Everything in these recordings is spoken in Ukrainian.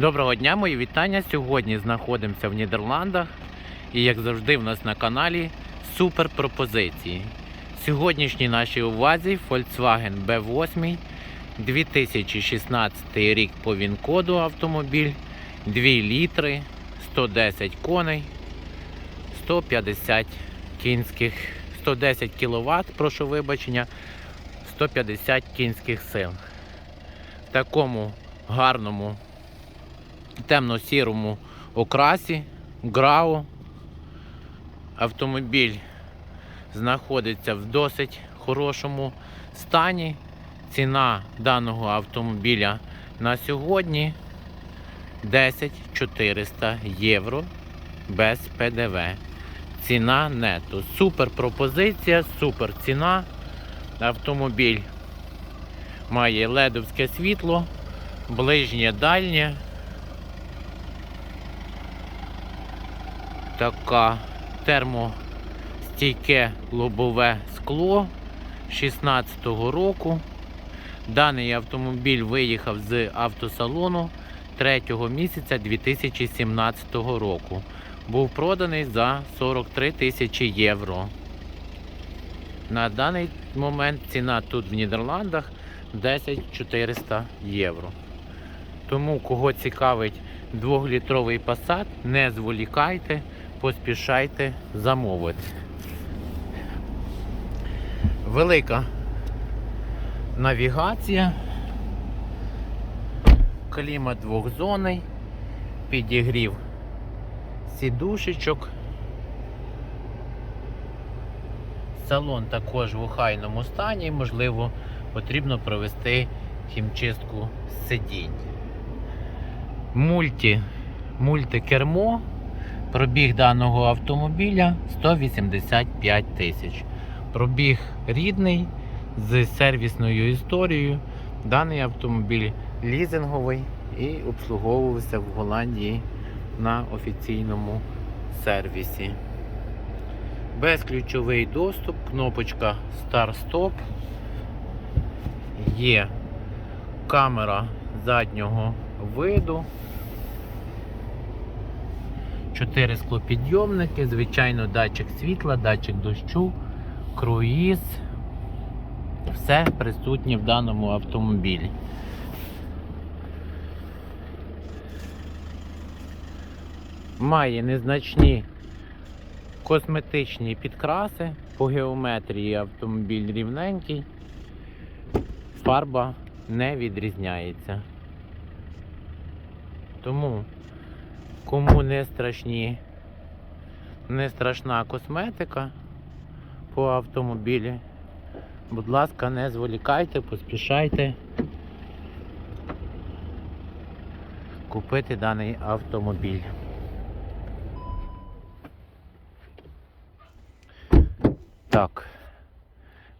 Доброго дня, мої вітання. Сьогодні знаходимося в Нідерландах. І як завжди, в нас на каналі супер пропозиції. Сьогоднішній нашій увазі Volkswagen B8 2016 рік по ВІН-коду автомобіль 2 літри, 110 коней, 150 кінських, 110 кВт, прошу вибачення, 150 кінських сил. В такому гарному темно-сірому окрасі Грау. Автомобіль знаходиться в досить хорошому стані. Ціна даного автомобіля на сьогодні 10 400 євро без ПДВ. Ціна нету. Супер пропозиція, супер ціна. Автомобіль має ледовське світло, ближнє дальнє. Така термостійке лобове скло 16-го року. Даний автомобіль виїхав з автосалону 3 місяця 2017 року. Був проданий за 43 тисячі євро. На даний момент ціна тут в Нідерландах 10 400 євро. Тому, кого цікавить 2-літровий Passat, не зволікайте, поспішайте замовити. Велика навігація, клімат двохзонний, підігрів сідушечок. Салон також в охайному стані, можливо, потрібно провести хімчистку сидінь. Мульті, мультикермо. Пробіг даного автомобіля 185 тисяч. Пробіг рідний з сервісною історією. Даний автомобіль лізинговий і обслуговувався в Голландії на офіційному сервісі. Безключовий доступ, кнопочка Start-Stop. Є камера заднього виду. Чотири склопідйомники, звичайно, датчик світла, датчик дощу, круїз. Все присутнє в даному автомобілі. Має незначні косметичні підкраси по геометрії автомобіль рівненький, фарба не відрізняється. Тому Кому не страшні, не страшна косметика по автомобілі, будь ласка, не зволікайте, поспішайте купити даний автомобіль. Так,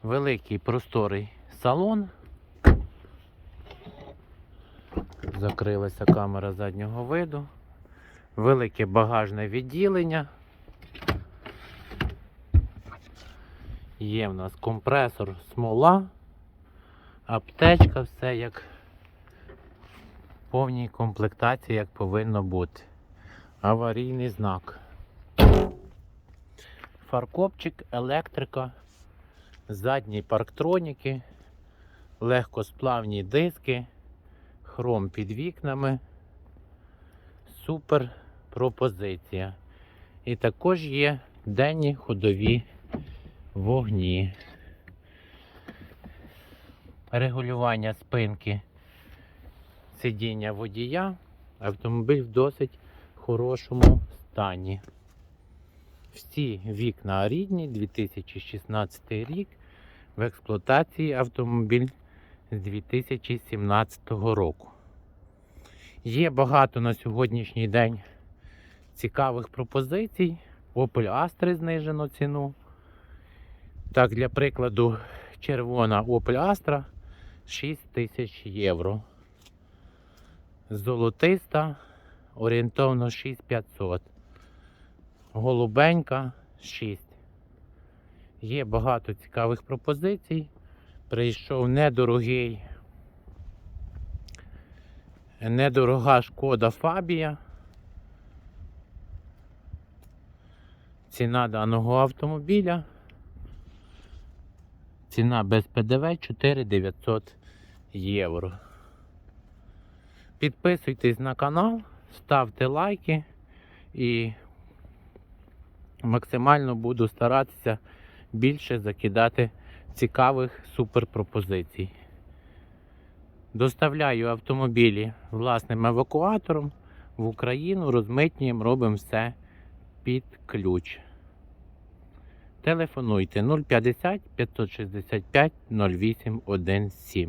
великий просторий салон. Закрилася камера заднього виду велике багажне відділення. Є в нас компресор, смола, аптечка, все як в повній комплектації, як повинно бути. Аварійний знак. Фаркопчик, електрика, задні парктроніки, легкосплавні диски, хром під вікнами. Супер пропозиція. І також є денні ходові вогні. Регулювання спинки сидіння водія. Автомобіль в досить хорошому стані. Всі вікна рідні, 2016 рік. В експлуатації автомобіль з 2017 року. Є багато на сьогоднішній день цікавих пропозицій. Opel Astra знижено ціну. Так, для прикладу, червона Opel Astra 6 тисяч євро. Золотиста орієнтовно 6500. Голубенька 6. Є багато цікавих пропозицій. Прийшов недорогий Недорога шкода Фабія. Ціна даного автомобіля. Ціна без ПДВ 4900 євро. Підписуйтесь на канал, ставте лайки і максимально буду старатися більше закидати цікавих суперпропозицій. Доставляю автомобілі власним евакуатором в Україну, розмитнюємо, робимо все під ключ. Телефонуйте 050 565 0817.